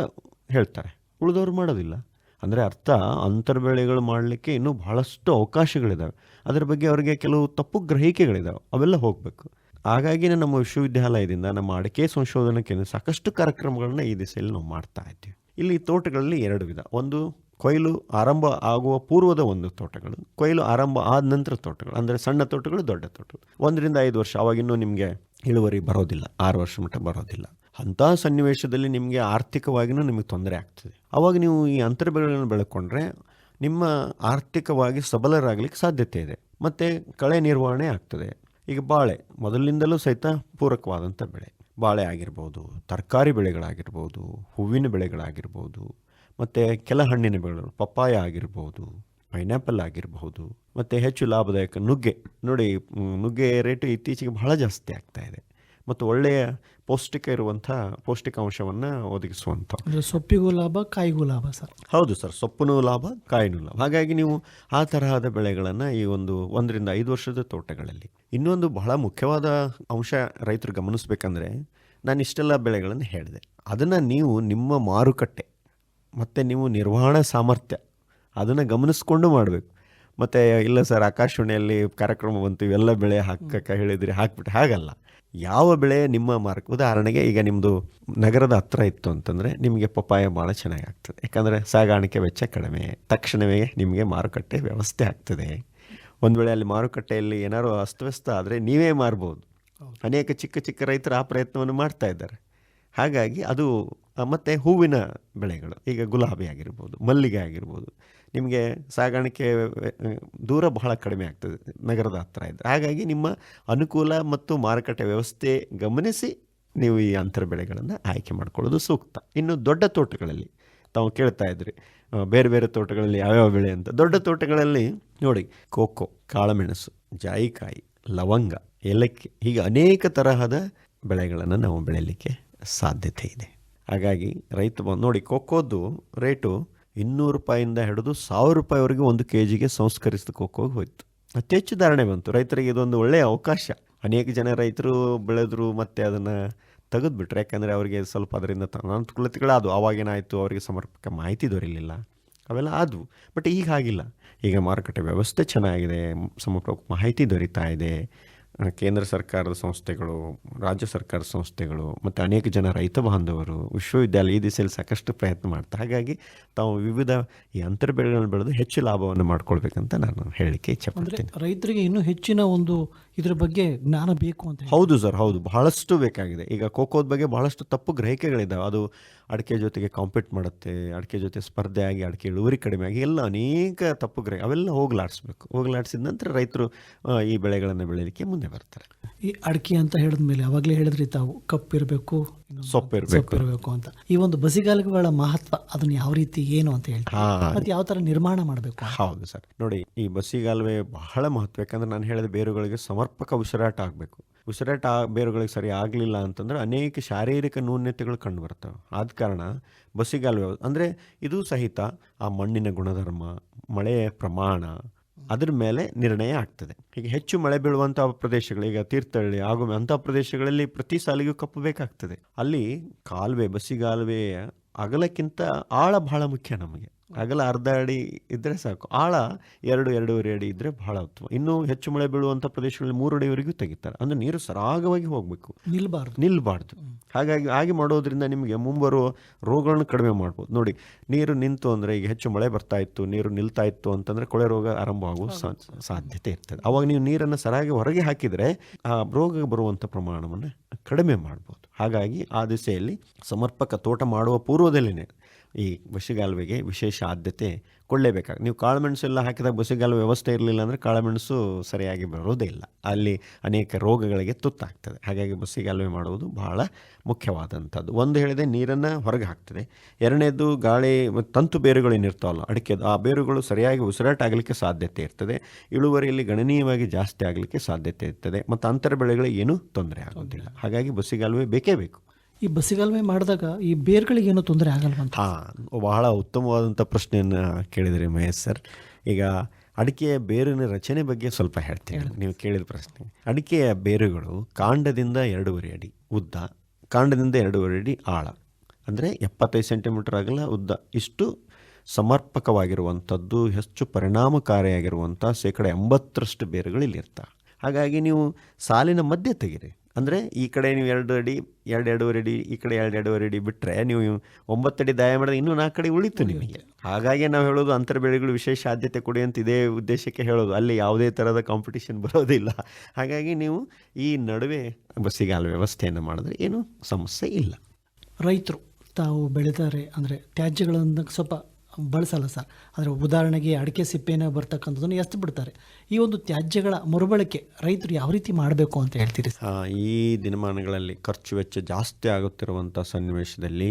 [SPEAKER 2] ಹೇಳ್ತಾರೆ. ಉಳಿದವರು ಮಾಡೋದಿಲ್ಲ. ಅಂದರೆ ಅರ್ಥ ಅಂತರ್ಬೆಳೆಗಳು ಮಾಡಲಿಕ್ಕೆ ಇನ್ನೂ ಬಹಳಷ್ಟು ಅವಕಾಶಗಳಿದ್ದಾವೆ ಅದರ ಬಗ್ಗೆ ಅವರಿಗೆ ಕೆಲವು ತಪ್ಪು ಗ್ರಹಿಕೆಗಳಿದ್ದಾವೆ ಅವೆಲ್ಲ ಹೋಗಬೇಕು. ಹಾಗಾಗಿನೇ ನಮ್ಮ ವಿಶ್ವವಿದ್ಯಾಲಯದಿಂದ ನಮ್ಮ ಅಡಿಕೆ ಸಂಶೋಧನಾ ಕೇಂದ್ರ ಸಾಕಷ್ಟು ಕಾರ್ಯಕ್ರಮಗಳನ್ನ ಈ ದಿಸೆಯಲ್ಲಿ ನಾವು ಮಾಡ್ತಾ ಇದ್ದೀವಿ. ಇಲ್ಲಿ ತೋಟಗಳಲ್ಲಿ ಎರಡು ವಿಧ. ಒಂದು ಕೊಯ್ಲು ಆರಂಭ ಆಗುವ ಪೂರ್ವದ ಒಂದು ತೋಟಗಳು, ಕೊಯ್ಲು ಆರಂಭ ಆದ ನಂತರ ತೋಟಗಳು, ಅಂದರೆ ಸಣ್ಣ ತೋಟಗಳು, ದೊಡ್ಡ ತೋಟಗಳು. ಒಂದರಿಂದ ಐದು ವರ್ಷ ಅವಾಗಿನ್ನೂ ನಿಮಗೆ ಇಳುವರಿ ಬರೋದಿಲ್ಲ, ಆರು ವರ್ಷ ಮಟ್ಟ ಬರೋದಿಲ್ಲ. ಅಂಥ ಸನ್ನಿವೇಶದಲ್ಲಿ ನಿಮಗೆ ಆರ್ಥಿಕವಾಗಿಯೂ ನಿಮಗೆ ತೊಂದರೆ ಆಗ್ತದೆ. ಅವಾಗ ನೀವು ಈ ಅಂತರ ಬೆಳೆಗಳನ್ನು ಬೆಳ್ಕೊಂಡ್ರೆ ನಿಮ್ಮ ಆರ್ಥಿಕವಾಗಿ ಸಬಲರಾಗಲಿಕ್ಕೆ ಸಾಧ್ಯತೆ ಇದೆ. ಮತ್ತು ಕಳೆ ನಿರ್ವಹಣೆ ಆಗ್ತದೆ. ಈಗ ಬಾಳೆ, ಮೊದಲಿನಿಂದಲೂ ಸಹಿತ ಪೂರಕವಾದಂಥ ಬೆಳೆ. ಬಾಳೆ ಆಗಿರ್ಬೋದು, ತರಕಾರಿ ಬೆಳೆಗಳಾಗಿರ್ಬೋದು, ಹೂವಿನ ಬೆಳೆಗಳಾಗಿರ್ಬೋದು, ಮತ್ತು ಕೆಲ ಹಣ್ಣಿನ ಬೆಳೆಗಳು, ಪಪ್ಪಾಯ ಆಗಿರ್ಬೋದು ಪೈನಾಪಲ್ ಆಗಿರಬಹುದು ಮತ್ತು ಹೆಚ್ಚು ಲಾಭದಾಯಕ ನುಗ್ಗೆ. ನೋಡಿ ನುಗ್ಗೆ ರೇಟು ಇತ್ತೀಚೆಗೆ ಬಹಳ ಜಾಸ್ತಿ ಆಗ್ತಾ ಇದೆ. ಮತ್ತು ಒಳ್ಳೆಯ ಪೌಷ್ಟಿಕ ಇರುವಂಥ ಪೌಷ್ಟಿಕಾಂಶವನ್ನು ಒದಗಿಸುವಂಥ.
[SPEAKER 1] ಸೊಪ್ಪಿಗೂ ಲಾಭ ಕಾಯಿಗೂ ಲಾಭ ಸರ್.
[SPEAKER 2] ಹೌದು ಸರ್ ಸೊಪ್ಪುನೂ ಲಾಭ ಕಾಯಿನೂ ಲಾಭ. ಹಾಗಾಗಿ ನೀವು ಆ ತರಹದ ಬೆಳೆಗಳನ್ನು ಈ ಒಂದು ಒಂದರಿಂದ ಐದು ವರ್ಷದ ತೋಟಗಳಲ್ಲಿ. ಇನ್ನೊಂದು ಬಹಳ ಮುಖ್ಯವಾದ ಅಂಶ ರೈತರು ಗಮನಿಸ್ಬೇಕಂದ್ರೆ ನಾನು ಇಷ್ಟೆಲ್ಲ ಬೆಳೆಗಳನ್ನು ಹೇಳಿದೆ. ಅದನ್ನು ನೀವು ನಿಮ್ಮ ಮಾರುಕಟ್ಟೆ ಮತ್ತು ನೀವು ನಿರ್ವಹಣಾ ಸಾಮರ್ಥ್ಯ ಅದನ್ನು ಗಮನಿಸ್ಕೊಂಡು ಮಾಡಬೇಕು. ಮತ್ತು ಇಲ್ಲ ಸರ್ ಆಕಾಶವಾಣಿಯಲ್ಲಿ ಕಾರ್ಯಕ್ರಮ ಬಂತು ಇವೆಲ್ಲ ಬೆಳೆ ಹಾಕಕ್ಕೆ ಹೇಳಿದ್ರಿ ಹಾಕ್ಬಿಟ್ಟು ಹಾಗಲ್ಲ. ಯಾವ ಬೆಳೆ ನಿಮ್ಮ ಮಾರ್ಕ್ ಉದಾಹರಣೆಗೆ ಈಗ ನಿಮ್ಮದು ನಗರದ ಹತ್ರ ಇತ್ತು ಅಂತಂದರೆ ನಿಮಗೆ ಪಪ್ಪಾಯ ಭಾಳ ಚೆನ್ನಾಗಿ ಆಗ್ತದೆ. ಯಾಕಂದರೆ ಸಾಗಾಣಿಕೆ ವೆಚ್ಚ ಕಡಿಮೆ ತಕ್ಷಣವೇ ನಿಮಗೆ ಮಾರುಕಟ್ಟೆ ವ್ಯವಸ್ಥೆ ಆಗ್ತದೆ. ಒಂದು ವೇಳೆ ಅಲ್ಲಿ ಮಾರುಕಟ್ಟೆಯಲ್ಲಿ ಏನಾದರೂ ಅಸ್ತವ್ಯಸ್ತ ಆದರೆ ನೀವೇ ಮಾರ್ಬೋದು. ಅನೇಕ ಚಿಕ್ಕ ಚಿಕ್ಕ ರೈತರು ಆ ಪ್ರಯತ್ನವನ್ನು ಮಾಡ್ತಾ ಇದ್ದಾರೆ. ಹಾಗಾಗಿ ಅದು ಮತ್ತೆ ಹೂವಿನ ಬೆಳೆಗಳು, ಈಗ ಗುಲಾಬಿ ಆಗಿರ್ಬೋದು, ಮಲ್ಲಿಗೆ ಆಗಿರ್ಬೋದು, ನಿಮಗೆ ಸಾಗಾಣಿಕೆ ದೂರ ಬಹಳ ಕಡಿಮೆ ಆಗ್ತದೆ, ನಗರದ ಹತ್ರ ಇದ್ದರೆ ಹಾಗಾಗಿ ನಿಮ್ಮ ಅನುಕೂಲ ಮತ್ತು ಮಾರುಕಟ್ಟೆ ವ್ಯವಸ್ಥೆ ಗಮನಿಸಿ ನೀವು ಈ ಅಂತರ ಬೆಳೆಗಳನ್ನು ಆಯ್ಕೆ ಮಾಡ್ಕೊಳ್ಳೋದು ಸೂಕ್ತ. ಇನ್ನು ದೊಡ್ಡ ತೋಟಗಳಲ್ಲಿ, ತಾವು ಕೇಳ್ತಾ ಇದ್ರಿ ಬೇರೆ ಬೇರೆ ತೋಟಗಳಲ್ಲಿ ಯಾವ್ಯಾವ ಬೆಳೆ ಅಂತ. ದೊಡ್ಡ ತೋಟಗಳಲ್ಲಿ ನೋಡಿ, ಕೋಕೋ, ಕಾಳುಮೆಣಸು, ಜಾಯಿಕಾಯಿ, ಲವಂಗ, ಏಲಕ್ಕಿ, ಹೀಗೆ ಅನೇಕ ತರಹದ ಬೆಳೆಗಳನ್ನು ನಾವು ಬೆಳೆಯಲಿಕ್ಕೆ ಸಾಧ್ಯತೆ ಇದೆ. ಹಾಗಾಗಿ ರೈತ ಬಂದು ನೋಡಿ ಕೊಕ್ಕೋದು ರೇಟು ಇನ್ನೂರು ರೂಪಾಯಿಂದ ಹಿಡಿದು ಸಾವಿರ ರೂಪಾಯಿವರೆಗೆ ಒಂದು ಕೆ ಜಿಗೆ ಸಂಸ್ಕರಿಸಿದ ಕೊಕ್ಕೋಗಿ ಹೋಯ್ತು. ಅತಿ ಹೆಚ್ಚು ಧಾರಣೆ ಬಂತು. ರೈತರಿಗೆ ಇದೊಂದು ಒಳ್ಳೆಯ ಅವಕಾಶ. ಅನೇಕ ಜನ ರೈತರು ಬೆಳೆದರು ಮತ್ತು ಅದನ್ನು ತೆಗೆದುಬಿಟ್ರೆ. ಯಾಕಂದರೆ ಅವರಿಗೆ ಸ್ವಲ್ಪ ಅದರಿಂದ ಅನಾನುಕೂಲತೆಗಳಾದವು. ಅವಾಗೇನಾಯಿತು ಅವರಿಗೆ ಸಮರ್ಪಕ ಮಾಹಿತಿ ದೊರೆಯಲಿಲ್ಲ. ಅವೆಲ್ಲ ಆದವು. ಬಟ್ ಈಗ ಹಾಗಿಲ್ಲ. ಈಗ ಮಾರುಕಟ್ಟೆ ವ್ಯವಸ್ಥೆ ಚೆನ್ನಾಗಿದೆ. ಸಮರ್ಪಕ ಮಾಹಿತಿ ದೊರೀತಾ ಇದೆ. ಕೇಂದ್ರ ಸರ್ಕಾರದ ಸಂಸ್ಥೆಗಳು ರಾಜ್ಯ ಸರ್ಕಾರದ ಸಂಸ್ಥೆಗಳು ಮತ್ತು ಅನೇಕ ಜನ ರೈತ ಬಾಂಧವರು ವಿಶ್ವವಿದ್ಯಾಲಯ ಈ ದಿಸೆಯಲ್ಲಿ ಸಾಕಷ್ಟು ಪ್ರಯತ್ನ ಮಾಡ್ತಾರೆ. ಹಾಗಾಗಿ ತಾವು ವಿವಿಧ ಈ ಅಂತರ ಬೆಳೆಗಳನ್ನು ಬೆಳೆದು ಹೆಚ್ಚು ಲಾಭವನ್ನು ಮಾಡ್ಕೊಳ್ಬೇಕಂತ ನಾನು ಹೇಳಲಿಕ್ಕೆ ಇಚ್ಛೆ
[SPEAKER 1] ರೈತರಿಗೆ ಇನ್ನೂ ಹೆಚ್ಚಿನ ಒಂದು ಇದ್ರ ಬಗ್ಗೆ ಜ್ಞಾನ ಬೇಕು ಅಂತ
[SPEAKER 2] ಹೌದು ಸರ್ ಹೌದು. ಬಹಳಷ್ಟು ಬೇಕಾಗಿದೆ. ಈಗ ಖೋಖೋದ ಬಗ್ಗೆ ಬಹಳಷ್ಟು ತಪ್ಪು ಗ್ರಹಿಕೆಗಳಿದ್ದಾವೆ. ಅದು ಅಡಿಕೆ ಜೊತೆಗೆ ಕಾಂಪೀಟ್ ಮಾಡುತ್ತೆ ಅಡಿಕೆ ಜೊತೆ ಸ್ಪರ್ಧೆ ಆಗಿ ಅಡಿಕೆ ಇಳುವರಿ ಕಡಿಮೆ ಆಗಿ ಎಲ್ಲ ಅನೇಕ ತಪ್ಪು ಗ್ರಹ ಅವೆಲ್ಲ ಹೋಗ್ಲಾಡಿಸ್ಬೇಕು. ಹೋಗ್ಲಾಡಿಸಿದ ನಂತರ ರೈತರು ಈ ಬೆಳೆಗಳನ್ನು ಬೆಳೀಲಿಕ್ಕೆ ಮುಂದೆ ಬರ್ತಾರೆ.
[SPEAKER 1] ಈ ಅಡಿಕೆ ಅಂತ ಹೇಳಿದ್ಮೇಲೆ ಅವಾಗಲೇ ಹೇಳಿದ್ರಿ ತಾವು ಕಪ್ಪಿರಬೇಕು
[SPEAKER 2] ಸೊಪ್ಪು ಇರ್ಬೇಕು.
[SPEAKER 1] ಸೊಪ್ಪಿರಬೇಕು ಅಂತ. ಈ ಒಂದು ಬಸಿಗಾಲುಗಳ ಮಹತ್ವ ಅದನ್ನ ಯಾವ ರೀತಿ ಏನು ಅಂತ ಹೇಳ್ತಾರೆ ಯಾವ ತರ ನಿರ್ಮಾಣ ಮಾಡಬೇಕು
[SPEAKER 2] ಹೌದು ಸರ್. ನೋಡಿ ಈ ಬಸಿಗಾಲವೇ ಬಹಳ ಮಹತ್ವ. ಯಾಕಂದ್ರೆ ನಾನು ಹೇಳಿದ ಬೇರುಗಳಿಗೆ ಸಮರ್ಪಕ ಉಸಿರಾಟ ಆಗಬೇಕು. ಉಸಿರಾಟ ಬೇರುಗಳಿಗೆ ಸರಿ ಆಗಲಿಲ್ಲ ಅಂತಂದರೆ ಅನೇಕ ಶಾರೀರಿಕ ನ್ಯೂನ್ಯತೆಗಳು ಕಂಡು ಬರ್ತವೆ ಆದ ಕಾರಣ ಬಸ್ಸಿಗಾಲುವೆ ಅಂದರೆ ಇದು ಸಹಿತ ಆ ಮಣ್ಣಿನ ಗುಣಧರ್ಮ ಮಳೆಯ ಪ್ರಮಾಣ ಅದ್ರ ಮೇಲೆ ನಿರ್ಣಯ ಆಗ್ತದೆ. ಈಗ ಹೆಚ್ಚು ಮಳೆ ಬೀಳುವಂಥ ಪ್ರದೇಶಗಳು, ಈಗ ತೀರ್ಥಹಳ್ಳಿ ಹಾಗೂ ಅಂಥ ಪ್ರದೇಶಗಳಲ್ಲಿ ಪ್ರತಿ ಸಾಲಿಗೂ ಕಪ್ಪು ಅಲ್ಲಿ ಕಾಲುವೆ ಬಸಿಗಾಲುವೆಯ ಅಗಲಕ್ಕಿಂತ ಆಳ ಬಹಳ ಮುಖ್ಯ ನಮಗೆ. ಅಗಲ ಅರ್ಧ ಅಡಿ ಇದ್ದರೆ ಸಾಕು. ಆಳ ಎರಡು ಎರಡೂವರೆ ಅಡಿ ಇದ್ದರೆ ಬಹಳ ಉತ್ತಮ. ಇನ್ನೂ ಹೆಚ್ಚು ಮಳೆ ಬೀಳುವಂಥ ಪ್ರದೇಶಗಳಲ್ಲಿ ಮೂರು ಅಡಿವರೆಗೂ ತೆಗಿತಾರೆ. ಅಂದರೆ ನೀರು ಸರಾಗವಾಗಿ ಹೋಗಬೇಕು.
[SPEAKER 1] ನಿಲ್ಬಾರ್ದು.
[SPEAKER 2] ನಿಲ್ಲಬಾರ್ದು ಹಾಗಾಗಿ ಹಾಗೆ ಮಾಡೋದ್ರಿಂದ ನಿಮಗೆ ಮುಂಬರುವ ರೋಗಗಳನ್ನು ಕಡಿಮೆ ಮಾಡ್ಬೋದು. ನೋಡಿ ನೀರು ನಿಂತು ಅಂದರೆ ಈಗ ಹೆಚ್ಚು ಮಳೆ ಬರ್ತಾ ಇತ್ತು ನೀರು ನಿಲ್ತಾ ಇತ್ತು ಅಂತಂದರೆ ಕೊಳೆ ರೋಗ ಆರಂಭ ಆಗುವ ಸಾಧ್ಯತೆ ಇರ್ತದೆ. ಅವಾಗ ನೀವು ನೀರನ್ನು ಸರಾಗಿ ಹೊರಗೆ ಹಾಕಿದರೆ ಆ ರೋಗ ಬರುವಂಥ ಪ್ರಮಾಣವನ್ನು ಕಡಿಮೆ ಮಾಡ್ಬೋದು. ಹಾಗಾಗಿ ಆ ದಿಸೆಯಲ್ಲಿ ಸಮರ್ಪಕ ತೋಟ ಮಾಡುವ ಪೂರ್ವದಲ್ಲಿನೇ ಈ ಬಸಿಗಾಲುವೆಗೆ ವಿಶೇಷ ಆದ್ಯತೆ ಕೊಡಲೇಬೇಕಾಗ, ನೀವು ಕಾಳುಮೆಣಸು ಎಲ್ಲ ಹಾಕಿದಾಗ ಬಸಿಗಾಲು ವ್ಯವಸ್ಥೆ ಇರಲಿಲ್ಲ ಅಂದರೆ ಕಾಳುಮೆಣಸು ಸರಿಯಾಗಿ ಬರೋದೇ ಇಲ್ಲ. ಅಲ್ಲಿ ಅನೇಕ ರೋಗಗಳಿಗೆ ತುತ್ತಾಗ್ತದೆ. ಹಾಗಾಗಿ ಬಸಿಗಾಲುವೆ ಮಾಡುವುದು ಬಹಳ ಮುಖ್ಯವಾದಂಥದ್ದು. ಒಂದು ಹೇಳಿದೆ ನೀರನ್ನು ಹೊರಗೆ ಹಾಕ್ತದೆ. ಎರಡನೇದು ಗಾಳಿ ತಂತು ಬೇರುಗಳು ಏನಿರ್ತಾವಲ್ಲ, ಅಡಿಕೆದು ಆ ಬೇರುಗಳು ಸರಿಯಾಗಿ ಉಸಿರಾಟಾಗಲಿಕ್ಕೆ ಸಾಧ್ಯತೆ ಇರ್ತದೆ. ಇಳುವರಿಯಲ್ಲಿ ಗಣನೀಯವಾಗಿ ಜಾಸ್ತಿ ಆಗಲಿಕ್ಕೆ ಸಾಧ್ಯತೆ ಇರ್ತದೆ. ಮತ್ತು ಅಂತರ ಬೆಳೆಗಳಿಗೆ ಏನೂ ತೊಂದರೆ ಆಗೋದಿಲ್ಲ. ಹಾಗಾಗಿ ಬಸಿಗಾಲುವೆ ಬೇಕೇ ಬೇಕು.
[SPEAKER 1] ಈ ಬಸಿಗಾಲ್ಮೆ ಮಾಡಿದಾಗ ಈ ಬೇರ್ಗಳಿಗೆ ಏನೋ ತೊಂದರೆ ಆಗಲ್ವಂತ?
[SPEAKER 2] ಹಾಂ ಬಹಳ ಉತ್ತಮವಾದಂಥ ಪ್ರಶ್ನೆಯನ್ನು ಕೇಳಿದ್ರಿ ಮಹೇಶ್ ಸರ್. ಈಗ ಅಡಿಕೆಯ ಬೇರಿನ ರಚನೆ ಬಗ್ಗೆ ಸ್ವಲ್ಪ ಹೇಳ್ತೀನಿ. ನೀವು ಕೇಳಿದ ಪ್ರಶ್ನೆ. ಅಡಿಕೆಯ ಬೇರುಗಳು ಕಾಂಡದಿಂದ ಎರಡೂವರೆ ಅಡಿ ಉದ್ದ ಕಾಂಡದಿಂದ ಎರಡೂವರೆ ಅಡಿ ಆಳ. ಅಂದರೆ ಎಪ್ಪತ್ತೈದು ಸೆಂಟಿಮೀಟರ್ ಆಗಲ್ಲ ಉದ್ದ. ಇಷ್ಟು ಸಮರ್ಪಕವಾಗಿರುವಂಥದ್ದು ಹೆಚ್ಚು ಪರಿಣಾಮಕಾರಿಯಾಗಿರುವಂಥ ಶೇಕಡ ಎಂಬತ್ತರಷ್ಟು ಬೇರುಗಳು ಇಲ್ಲಿ ಇರ್ತವೆ ಹಾಗಾಗಿ ನೀವು ಸಾಲಿನ ಮಧ್ಯೆ ತೆಗೀರಿ. ಅಂದರೆ ಈ ಕಡೆ ನೀವು ಎರಡು ಅಡಿ ಎರಡು ಎರಡೂವರೆ ಅಡಿ ಈ ಕಡೆ ಎರಡು ಎರಡೂವರೆ ಅಡಿ ಬಿಟ್ಟರೆ ನೀವು ಒಂಬತ್ತಡಿ ದಾಯ ಮಾಡಿದ್ರೆ ಇನ್ನೂ ನಾಲ್ಕು ಕಡೆ ಉಳಿತು ನಿಮಗೆ. ಹಾಗಾಗಿ ನಾವು ಹೇಳೋದು ಅಂತರ ಬೆಳೆಗಳು ವಿಶೇಷ ಆದ್ಯತೆ ಕೊಡಿ ಅಂತ ಇದೇ ಉದ್ದೇಶಕ್ಕೆ ಹೇಳೋದು. ಅಲ್ಲಿ ಯಾವುದೇ ಥರದ ಕಾಂಪಿಟಿಷನ್ ಬರೋದಿಲ್ಲ. ಹಾಗಾಗಿ ನೀವು ಈ ನಡುವೆ ಬಸ್ಸಿಗಾಲ ವ್ಯವಸ್ಥೆಯನ್ನು ಮಾಡಿದ್ರೆ ಏನೂ ಸಮಸ್ಯೆ ಇಲ್ಲ.
[SPEAKER 1] ರೈತರು ತಾವು ಬೆಳೆದಾರೆ ಅಂದರೆ ತ್ಯಾಜ್ಯಗಳನ್ನು ಸ್ವಲ್ಪ ಬಳಸಲ್ಲ ಸರ್. ಆದರೆ ಉದಾಹರಣೆಗೆ ಅಡಿಕೆ ಸಿಪ್ಪೆನ ಬರ್ತಕ್ಕಂಥದ್ದನ್ನು ಎಷ್ಟು ಬಿಡ್ತಾರೆ. ಈ ಒಂದು ತ್ಯಾಜ್ಯಗಳ ಮರುಬಳಕೆ ರೈತರು ಯಾವ ರೀತಿ ಮಾಡಬೇಕು ಅಂತ ಹೇಳ್ತೀರಿ
[SPEAKER 2] ಈ ದಿನಮಾನಗಳಲ್ಲಿ ಖರ್ಚು ವೆಚ್ಚ ಜಾಸ್ತಿ ಆಗುತ್ತಿರುವಂಥ ಸನ್ನಿವೇಶದಲ್ಲಿ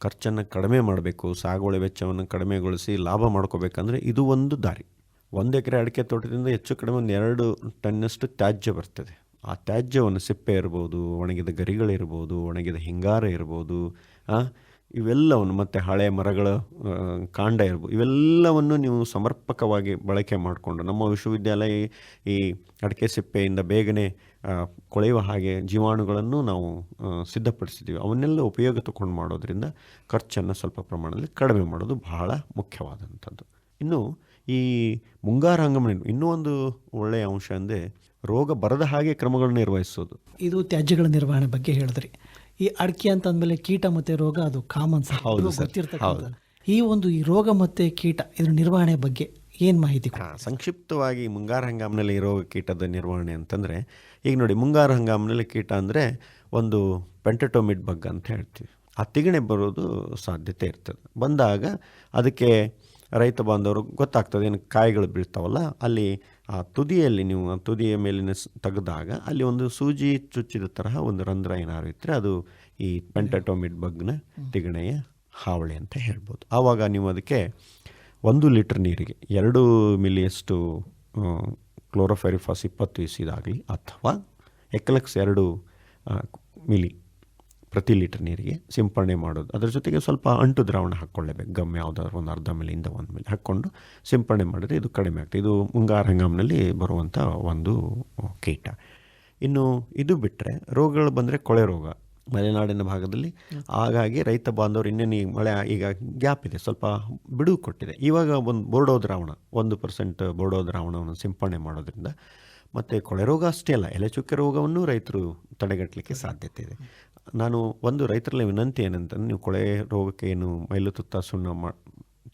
[SPEAKER 2] ಖರ್ಚನ್ನು ಕಡಿಮೆ ಮಾಡಬೇಕು, ಸಾಗುವಳಿ ವೆಚ್ಚವನ್ನು ಕಡಿಮೆಗೊಳಿಸಿ ಲಾಭ ಮಾಡ್ಕೋಬೇಕಂದ್ರೆ ಇದು ಒಂದು ದಾರಿ. ಒಂದು ಎಕರೆ ಅಡಿಕೆ ತೋಟದಿಂದ ಹೆಚ್ಚು ಕಡಿಮೆ ಒಂದು ಎರಡು ಟನ್ನಷ್ಟು ತ್ಯಾಜ್ಯ ಬರ್ತದೆ. ಆ ತ್ಯಾಜ್ಯವನ್ನು ಸಿಪ್ಪೆ ಇರ್ಬೋದು, ಒಣಗಿದ ಗರಿಗಳಿರ್ಬೋದು, ಒಣಗಿದ ಹಿಂಗಾರ ಇರ್ಬೋದು ಇವೆಲ್ಲವನ್ನು ಮತ್ತು ಹಳೆ ಮರಗಳ ಕಾಂಡ ಇರ್ಬೋದು ಇವೆಲ್ಲವನ್ನು ನೀವು ಸಮರ್ಪಕವಾಗಿ ಬಳಕೆ ಮಾಡಿಕೊಂಡು ನಮ್ಮ ವಿಶ್ವವಿದ್ಯಾಲಯ ಈ- ಅಡಕೆ ಸಿಪ್ಪೆಯಿಂದ ಬೇಗನೆ ಕೊಳೆಯುವ ಹಾಗೆ ಜೀವಾಣುಗಳನ್ನು ನಾವು ಸಿದ್ಧಪಡಿಸಿದ್ದೀವಿ. ಅವನ್ನೆಲ್ಲ ಉಪಯೋಗ ತಗೊಂಡು ಮಾಡೋದರಿಂದ ಖರ್ಚನ್ನು ಸ್ವಲ್ಪ ಪ್ರಮಾಣದಲ್ಲಿ ಕಡಿಮೆ ಮಾಡೋದು ಬಹಳ ಮುಖ್ಯವಾದಂಥದ್ದು. ಇನ್ನು ಈ ಮುಂಗಾರು ಹಂಗಾಮ ಇನ್ನೂ ಒಂದು ಒಳ್ಳೆಯ ಅಂಶ ಅಂದರೆ ರೋಗ ಬರದ ಹಾಗೆ ಕ್ರಮಗಳನ್ನು ನಿರ್ವಹಿಸೋದು.
[SPEAKER 1] ಇದು ತ್ಯಾಜ್ಯಗಳ ನಿರ್ವಹಣೆ ಬಗ್ಗೆ ಹೇಳಿದ್ರಿ. ಈ ಅಡಿಕೆ ಅಂತ ಅಂದಮೇಲೆ ಕೀಟ ಮತ್ತೆ ರೋಗ ಅದು ಕಾಮನ್ ಸರ್. ಗೊತ್ತಿರ್ತಕ್ಕಂಥ ಈ ಒಂದು ಈ ರೋಗ ಮತ್ತೆ ಕೀಟ ಇದ್ರ ನಿರ್ವಹಣೆ ಬಗ್ಗೆ ಏನು ಮಾಹಿತಿ?
[SPEAKER 2] ಸಂಕ್ಷಿಪ್ತವಾಗಿ ಮುಂಗಾರು ಹಂಗಾಮಿನಲ್ಲಿ ರೋಗ ಕೀಟದ ನಿರ್ವಹಣೆ ಅಂತಂದರೆ ಈಗ ನೋಡಿ ಮುಂಗಾರು ಹಂಗಾಮಿನಲ್ಲಿ ಕೀಟ ಅಂದರೆ ಒಂದು ಪೆಂಟಟೋಮಿಡ್ ಬಗ್ ಅಂತ ಹೇಳ್ತೀವಿ. ಆ ತಿಗಣೆ ಬರೋದು ಸಾಧ್ಯತೆ ಇರ್ತದೆ. ಬಂದಾಗ ಅದಕ್ಕೆ ರೈತ ಬಾಂಧವರು ಗೊತ್ತಾಗ್ತದೆ ಏನು ಕಾಯಿಗಳು ಬೀಳ್ತಾವಲ್ಲ ಅಲ್ಲಿ ಆ ತುದಿಯಲ್ಲಿ ನೀವು ತುದಿಯ ಮೇಲಿನ ತೆಗೆದಾಗ ಅಲ್ಲಿ ಒಂದು ಸೂಜಿ ಚುಚ್ಚಿದ ತರಹ ಒಂದು ರಂಧ್ರ ಏನಾದ್ರು ಇದ್ದರೆ ಅದು ಈ ಪೆಂಟಟೋಮಿಡ್ ಬಗ್ನ ತಿಗಣೆಯ ಹಾವಳಿ ಅಂತ ಹೇಳ್ಬೋದು. ಆವಾಗ ನೀವು ಅದಕ್ಕೆ ಒಂದು ಲೀಟರ್ ನೀರಿಗೆ ಎರಡು ಮಿಲಿಯಷ್ಟು ಕ್ಲೋರೋಫೆರಿಫಾಸ್ ಇಪ್ಪತ್ತು ಇಸಿದಾಗಲಿ ಅಥವಾ ಎಕ್ಲಕ್ಸ್ ಎರಡು ಮಿಲಿ ಪ್ರತಿ ಲೀಟರ್ ನೀರಿಗೆ ಸಿಂಪರಣೆ ಮಾಡೋದು. ಅದರ ಜೊತೆಗೆ ಸ್ವಲ್ಪ ಅಂಟು ದ್ರಾವಣ ಹಾಕ್ಕೊಳ್ಳೇಬೇಕು. ಗಮ್ ಯಾವುದಾದ್ರು ಒಂದು ಅರ್ಧ ಮಿಲಿಯಿಂದ ಒಂದು ಮೇಲೆ ಹಾಕ್ಕೊಂಡು ಸಿಂಪರಣೆ ಮಾಡಿದ್ರೆ ಇದು ಕಡಿಮೆ ಆಗ್ತದೆ. ಇದು ಮುಂಗಾರು ಹಂಗಾಮಿನಲ್ಲಿ ಬರುವಂಥ ಒಂದು ಕೀಟ. ಇನ್ನು ಇದು ಬಿಟ್ಟರೆ ರೋಗಗಳು ಬಂದರೆ ಕೊಳೆ ರೋಗ. ಮಲೆನಾಡಿನ ಭಾಗದಲ್ಲಿ ಹಾಗಾಗಿ ರೈತ ಬಾಂಧವರು ಇನ್ನೇನು ಈ ಮಳೆ ಈಗ ಗ್ಯಾಪ್ ಇದೆ. ಸ್ವಲ್ಪ ಬಿಡುವು ಕೊಟ್ಟಿದೆ. ಇವಾಗ ಒಂದು ಬೋರ್ಡೋ ದ್ರಾವಣ, ಒಂದು ಪರ್ಸೆಂಟ್ ಬೋರ್ಡೋ ದ್ರಾವಣವನ್ನು ಸಿಂಪರಣೆ ಮಾಡೋದ್ರಿಂದ ಮತ್ತು ಕೊಳೆ ರೋಗ ಅಷ್ಟೇ ಅಲ್ಲ, ಎಲೆ ಚುಕ್ಕೆ ರೋಗವನ್ನು ರೈತರು ತಡೆಗಟ್ಟಲಿಕ್ಕೆ ಸಾಧ್ಯತೆ ಇದೆ. ನಾನು ಒಂದು ರೈತರಲ್ಲಿ ವಿನಂತಿ ಏನಂತಂದರೆ ನೀವು ಕೊಳೆ ರೋಗಕ್ಕೆ ಏನು ಮೈಲು ತುತ್ತ ಸುಣ್ಣ ಮಾ,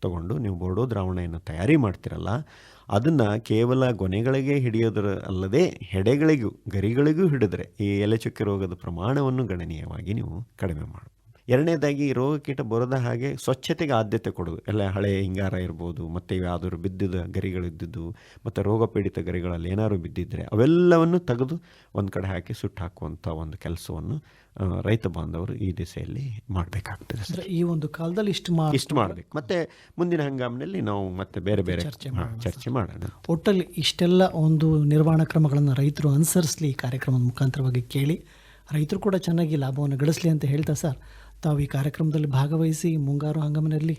[SPEAKER 2] ತಗೊಂಡು ನೀವು ಬೋರ್ಡೋ ದ್ರಾವಣ ಏನು ತಯಾರಿ ಮಾಡ್ತಿರಲ್ಲ, ಅದನ್ನು ಕೇವಲ ಗೊನೆಗಳಿಗೆ ಹಿಡಿಯೋದರ ಅಲ್ಲದೆ ಹೆಡೆಗಳಿಗೂ ಗರಿಗಳಿಗೂ ಹಿಡಿದ್ರೆ ಈ ಎಲೆಚುಕ್ಕೆ ರೋಗದ ಪ್ರಮಾಣವನ್ನು ಗಣನೀಯವಾಗಿ ನೀವು ಕಡಿಮೆ ಮಾಡಬಹುದು ಎರಡನೇದಾಗಿ ರೋಗ ಕೀಟ ಬರದ ಹಾಗೆ ಸ್ವಚ್ಛತೆಗೆ ಆದ್ಯತೆ ಕೊಡೋದು. ಎಲ್ಲ ಹಳೆ ಹಿಂಗಾರ ಇರ್ಬೋದು ಮತ್ತು ಯಾವ್ದಾದ್ರು ಬಿದ್ದಿದ ಗರಿಗಳಿದ್ದಿದ್ದು ಮತ್ತು ರೋಗ ಪೀಡಿತ ಗರಿಗಳಲ್ಲಿ ಏನಾದ್ರು ಬಿದ್ದಿದ್ದರೆ ಅವೆಲ್ಲವನ್ನು ತೆಗೆದು ಒಂದು ಕಡೆ ಹಾಕಿ ಸುಟ್ಟು ಹಾಕುವಂಥ ಒಂದು ಕೆಲಸವನ್ನು ರೈತ ಬಾಂಧವರು ಈ ದಿಸೆಯಲ್ಲಿ ಮಾಡಬೇಕಾಗ್ತದೆ ಸರ್.
[SPEAKER 1] ಈ ಒಂದು ಕಾಲದಲ್ಲಿ ಇಷ್ಟು ಮಾ
[SPEAKER 2] ಇಷ್ಟು ಮಾಡಬೇಕು. ಮತ್ತು ಮುಂದಿನ ಹಂಗಾಮಿನಲ್ಲಿ ನಾವು ಮತ್ತೆ ಬೇರೆ ಬೇರೆ
[SPEAKER 1] ಚರ್ಚೆ
[SPEAKER 2] ಚರ್ಚೆ ಮಾಡೋಣ.
[SPEAKER 1] ಒಟ್ಟಲ್ಲಿ ಇಷ್ಟೆಲ್ಲ ಒಂದು ನಿರ್ವಹಣಾ ಕ್ರಮಗಳನ್ನು ರೈತರು ಅನುಸರಿಸಲಿ ಈ ಕಾರ್ಯಕ್ರಮದ ಮುಖಾಂತರವಾಗಿ ಕೇಳಿ ರೈತರು ಕೂಡ ಚೆನ್ನಾಗಿ ಲಾಭವನ್ನು ಗಳಿಸಲಿ ಅಂತ ಹೇಳ್ತಾ ಸರ್. ತಾವು ಈ ಕಾರ್ಯಕ್ರಮದಲ್ಲಿ ಭಾಗವಹಿಸಿ ಮುಂಗಾರು ಹಂಗಾಮಿನಲ್ಲಿ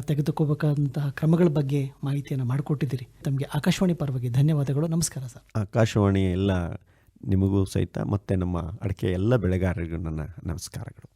[SPEAKER 1] ತೆಗೆದುಕೋಬೇಕಾದಂತಹ ಕ್ರಮಗಳ ಬಗ್ಗೆ ಮಾಹಿತಿಯನ್ನು ಮಾಡಿಕೊಟ್ಟಿದ್ದೀರಿ. ತಮಗೆ ಆಕಾಶವಾಣಿ ಪರವಾಗಿ ಧನ್ಯವಾದಗಳು. ನಮಸ್ಕಾರ ಸರ್.
[SPEAKER 2] ಆಕಾಶವಾಣಿ ಎಲ್ಲ ನಿಮಗೂ ಸಹಿತ ಮತ್ತು ನಮ್ಮ ಅಡಿಕೆ ಎಲ್ಲ ಬೆಳೆಗಾರರಿಗೂ ನನ್ನ ನಮಸ್ಕಾರಗಳು.